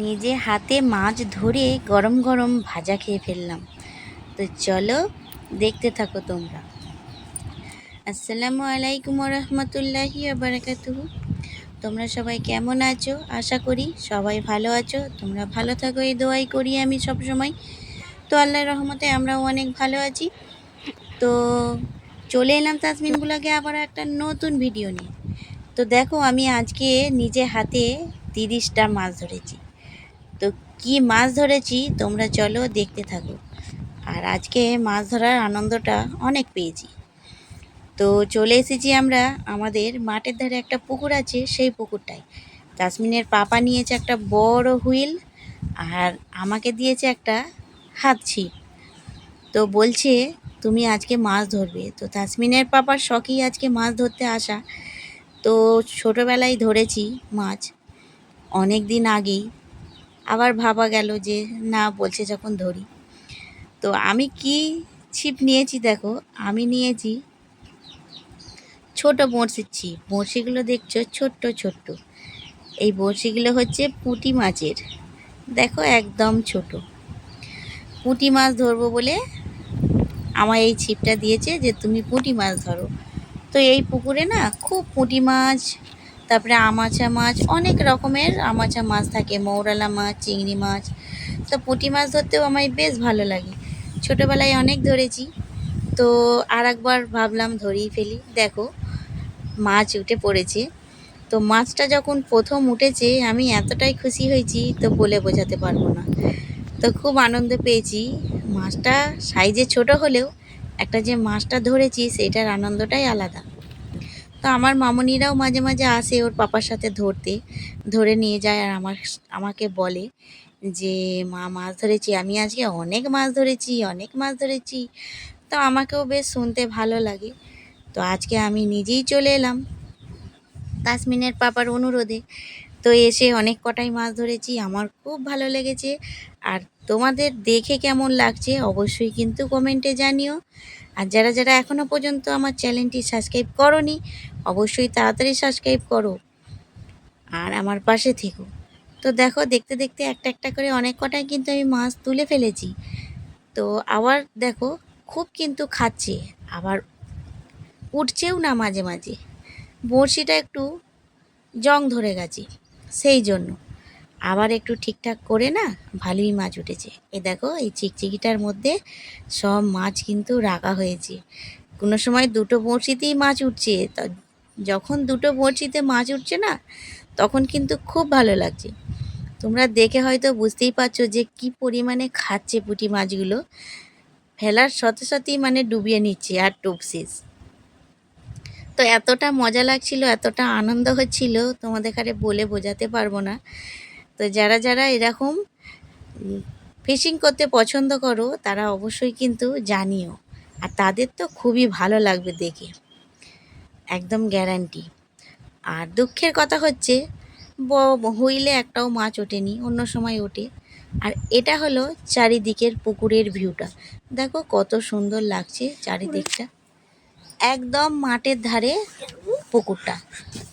নিজে হাতে মাছ ধরে গরম গরম ভাজা খেয়ে ফেললাম। তো চলো দেখতে থাকো তোমরা। আসসালামু আলাইকুম রহমতুল্লাহি বারাকাতুহু তোমরা সবাই কেমন আছো? আশা করি সবাই ভালো আছো। তোমরা ভালো থাকো, এই দোয়াই করি আমি সব সময়। তো আল্লাহর রহমতে আমরাও অনেক ভালো আছি। তো চলে এলাম তাসমিনগুলোকে আবার একটা নতুন ভিডিও নিয়ে। তো দেখো আমি আজকে নিজে হাতে তিরিশটা মাছ ধরেছি। তো কি মাছ ধরেছি তোমরা চলো দেখতে থাকো। আর আজকে মাছ ধরার আনন্দটা অনেক পেয়েছি। তো চলে এসেছি আমরা, আমাদের মাঠের ধারে একটা পুকুর আছে, সেই পুকুরটায়। তাসমিনের পাপা নিয়েছে একটা বড় হুইল, আর আমাকে দিয়েছে একটা হাত ছিপ। তো বলছে, তুমি আজকে মাছ ধরবে। তো তাসমিনের পাপার শখই আজকে মাছ ধরতে আসা। তো ছোটোবেলায় ধরেছি মাছ। অনেক দিন আগেই আবার ভাবা গেল যে না, বলছে যখন ধরি। তো আমি কি ছিপ নিয়েছি দেখো, আমি নিয়েছি ছোট বড়শির ছিপ। বড়শিগুলো দেখছ? ছোট্ট ছোট্ট। এই বড়শিগুলো হচ্ছে পুঁটি মাছের। দেখো, একদম ছোট। পুঁটি মাছ ধরবো বলে আমার এই ছিপটা দিয়েছে যে তুমি পুঁটি মাছ ধরো। তো এই পুকুরে না খুব পুঁটি মাছ তারপরে আমাচা মাছ, অনেক রকমের আমাচা মাছ থাকে, মৌরালা মাছ, চিংড়ি মাছ। তো পুঁটি মাছ ধরতেও আমার বেশ ভালো লাগে। ছোটোবেলায় অনেক ধরেছি। তো আর একবার ভাবলাম ধরেই ফেলি। দেখো, মাছ উঠে পড়েছে। তো মাছটা যখন প্রথম উঠেছে, আমি এতটাই খুশি হয়েছি, তো বলে বোঝাতে পারব না। তো খুব আনন্দ পেয়েছি। মাছটা সাইজে ছোট হলেও, একটা যে মাছটা ধরেছি, সেটার আনন্দটাই আলাদা। তো আমার মামনিরাও মাঝে মাঝে আসে ওর পাপার সাথে ধরতে, ধরে নিয়ে যায় আর আমার, আমাকে বলে যে, মা, মাছ ধরেছি। আমি আজকে অনেক মাছ ধরেছি, অনেক মাছ ধরেছি। তো আমাকেও বেশ শুনতে ভালো লাগে। তো আজকে আমি নিজেই চলে এলাম তাসমিনের পাপার অনুরোধে। তো এসে অনেক কটাই মাছ ধরেছি, আমার খুব ভালো লেগেছে। আর তোমাদের দেখে কেমন লাগছে অবশ্যই কিন্তু কমেন্টে জানিও। আর যারা যারা এখনও পর্যন্ত আমার চ্যানেলটি সাবস্ক্রাইব করনি, অবশ্যই তাড়াতাড়ি সাবস্ক্রাইব করো আর আমার পাশে থেকো। তো দেখো, দেখতে দেখতে একটা একটা করে অনেক কটাই কিন্তু আমি মাছ তুলে ফেলেছি। তো আবার দেখো, খুব কিন্তু খাচ্ছে, আবার উঠছেও না মাঝে মাঝে। বড়শিটা একটু জং ধরে গেছে, সেই জন্য। আবার একটু ঠিকঠাক করে না ভালোই মাছ উঠেছে। এ দেখো, এই চিকচিকিটার মধ্যে সব মাছ কিন্তু রাখা হয়েছে। কোনো সময় দুটো বড়শিতেই মাছ উঠছে। যখন দুটো বড়শিতে মাছ উঠছে না, তখন কিন্তু খুব ভালো লাগছে। তোমরা দেখে হয়তো বুঝতেই পারছ যে কি পরিমাণে খাচ্ছে পুঁটি মাছগুলো। ফেলার সাথে সাথেই মানে ডুবিয়ে নিচ্ছে আর টুপসিস। তো এতটা মজা লাগছিল, এতটা আনন্দ হচ্ছিল, তোমাদের কারে বলে বোঝাতে পারব না। তো যারা যারা এরকম ফিশিং করতে পছন্দ করো, তারা অবশ্যই কিন্তু জানিও। আর তাদের তো খুবই ভালো লাগবে দেখে। একদম গ্যারান্টি আর দুঃখের কথা হচ্ছে, ব, হুইলে একটাও মাছ ওঠেনি, অন্য সময় ওঠে। আর এটা হলো চারিদিকের পুকুরের ভিউটা দেখো কত সুন্দর লাগছে চারিদিকটা। একদম মাঠের ধারে পুকুরটা।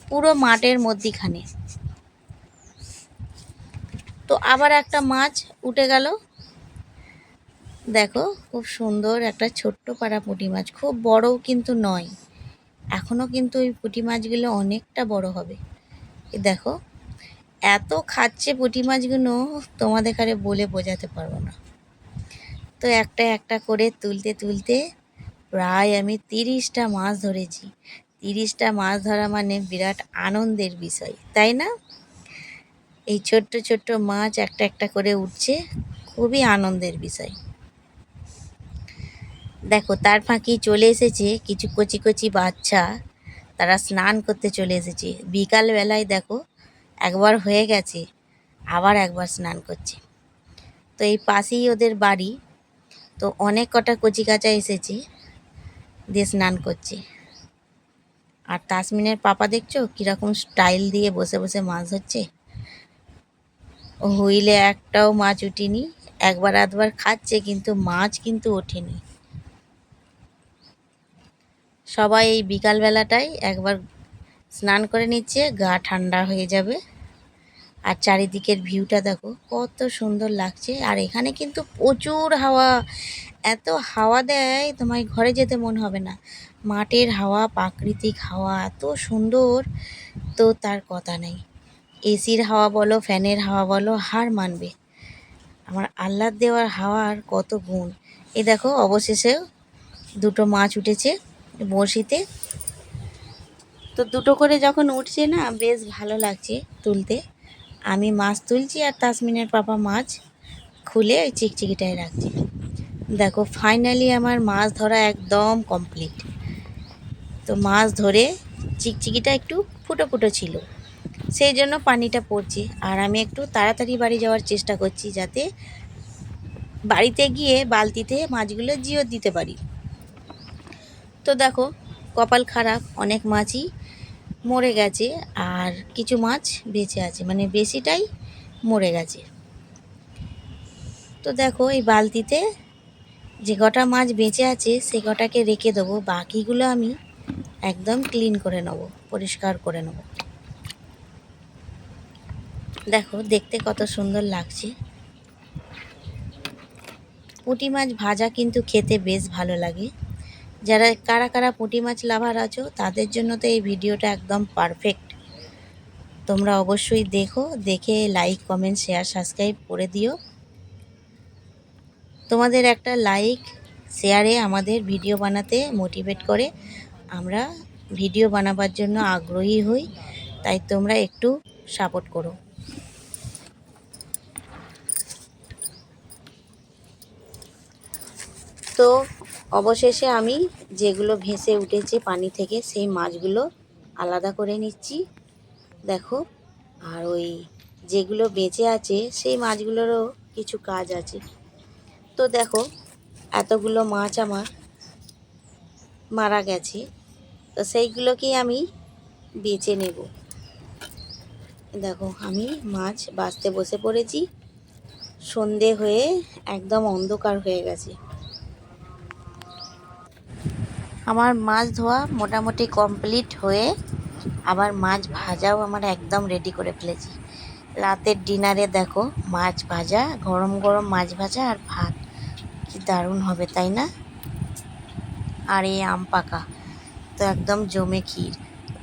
পুরো মাঠের মধ্যিখানে। তো আবার একটা মাছ উঠে গেল। দেখো, খুব সুন্দর একটা ছোট্ট পাড়া পুঁটি মাছ, খুব বড়ও কিন্তু নয়। এখনও কিন্তু ওই পুঁটি মাছগুলো অনেকটা বড় হবে। দেখো, এত খাচ্ছে পুঁটি মাছগুলো, তোমাদের কারে বলে বোঝাতে পারব না। তো একটা একটা করে তুলতে তুলতে প্রায় আমি তিরিশটা মাছ ধরেছি। তিরিশটা মাছ ধরা মানে বিরাট আনন্দের বিষয়, তাই না? এই ছোট্ট ছোট্ট মাছ একটা একটা করে উঠছে। খুবই আনন্দের বিষয়। দেখো, তার ফাঁকি চলে এসেছে কিছু কচি কচি বাচ্চা। তারা স্নান করতে চলে এসেছে। বিকালবেলায় দেখো, একবার হয়ে গেছে, আবার একবার স্নান করছে। তো এই পাশেই ওদের বাড়ি। তো অনেক কটা কচি কাঁচা এসেছে দিয়ে স্নান করছে। আর তাসমিনের পাপা দেখছ, কীরকম স্টাইল দিয়ে বসে বসে মাছ ধরছে? হুইলে একটাও মাছ উঠিনি, একবার আধবার খাচ্ছে কিন্তু মাছ কিন্তু ওঠেনি। সবাই এই বিকালবেলাটাই একবার স্নান করে নিচ্ছে, গা ঠান্ডা হয়ে যাবে। আর চারিদিকের ভিউটা দেখো, কত সুন্দর লাগছে। আর এখানে কিন্তু প্রচুর হাওয়া, এত হাওয়া দেয়, তোমায় ঘরে যেতে মন হবে না। মাঠের হাওয়া, প্রাকৃতিক হাওয়া, এত সুন্দর, তো তার কথা নেই। এসির হাওয়া বলো, ফ্যানের হাওয়া বলো, হার মানবে। আমার আহ্লাদ দেওয়ার হাওয়ার কত গুণ। এই দেখো, অবশেষে দুটো মাছ উঠেছে বড়শিতে। তো দুটো করে যখন উঠছে না, বেশ ভালো লাগছে তুলতে। আমি মাছ তুলছি আর তাসমিনের পাপা মাছ খুলে ওই চিকচিকিটায় রাখছি। দেখো ফাইনালি আমার মাছ ধরা একদম কমপ্লিট তো মাছ ধরে চিকচিকিটা একটু ফুটো ফুটো ছিল। সেই জন্য পানিটা পড়ছে। আর আমি একটু তাড়াতাড়ি বাড়ি যাওয়ার চেষ্টা করছি যাতে বাড়িতে গিয়ে বালতিতে মাছগুলো জিও দিতে পারি। তো দেখো, কপাল খারাপ, অনেক মাছই মরে গেছে আর কিছু মাছ বেঁচে আছে মানে বেশিটাই মরে গেছে। তো দেখো, এই বালতিতে যে কটা মাছ বেঁচে আছে সে কটাকে রেখে দেবো, বাকিগুলো আমি একদম ক্লিন করে নেব, পরিষ্কার করে নেব। দেখো, দেখতে কত সুন্দর লাগছে। পুঁটি মাছ ভাজা কিন্তু খেতে বেশ ভালো লাগে। যারা, কারা কারা পুঁটি মাছ লাভার আছো, তাদের জন্য তো এই ভিডিওটা একদম পারফেক্ট তোমরা অবশ্যই দেখো, দেখে লাইক কমেন্ট শেয়ার সাবস্ক্রাইব করে দিও। তোমাদের একটা লাইক শেয়ারে আমাদের ভিডিও বানাতে মোটিভেট করে। আমরা ভিডিও বানাবার জন্য আগ্রহী হই, তাই তোমরা একটু সাপোর্ট করো। তো অবশেষে আমি যেগুলো ভেসে উঠেছে পানি থেকে, সেই মাছগুলো আলাদা করে নিচ্ছি। দেখো, আর ওই যেগুলো বেঁচে আছে, সেই মাছগুলোরও কিছু কাজ আছে। তো দেখো, এতগুলো মাছ আমার মারা গেছে। তো সেইগুলোকেই আমি বেছে নেব। দেখো, আমি মাছ বাঁচতে বসে পড়েছি। সন্ধে হয়ে একদম অন্ধকার হয়ে গেছে। আমার মাছ ধোয়া মোটামুটি কমপ্লিট হয়ে আবার মাছ ভাজাও আমার একদম রেডি করে ফেলেছি। রাতের ডিনারে দেখো মাছ ভাজা, গরম গরম মাছ ভাজা আর ভাত। কি দারুণ হবে, তাই না? আর এই আম পাকা, তো একদম জমে ক্ষীর।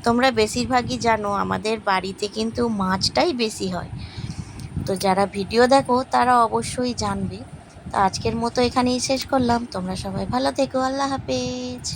তোমরা বেশিরভাগই জানো আমাদের বাড়িতে কিন্তু মাছটাই বেশি হয়। তো যারা ভিডিও দেখো তারা অবশ্যই জানবে। তো আজকের মতো এখানেই শেষ করলাম। তোমরা সবাই ভালো থেকো, আল্লাহ হাফেজ।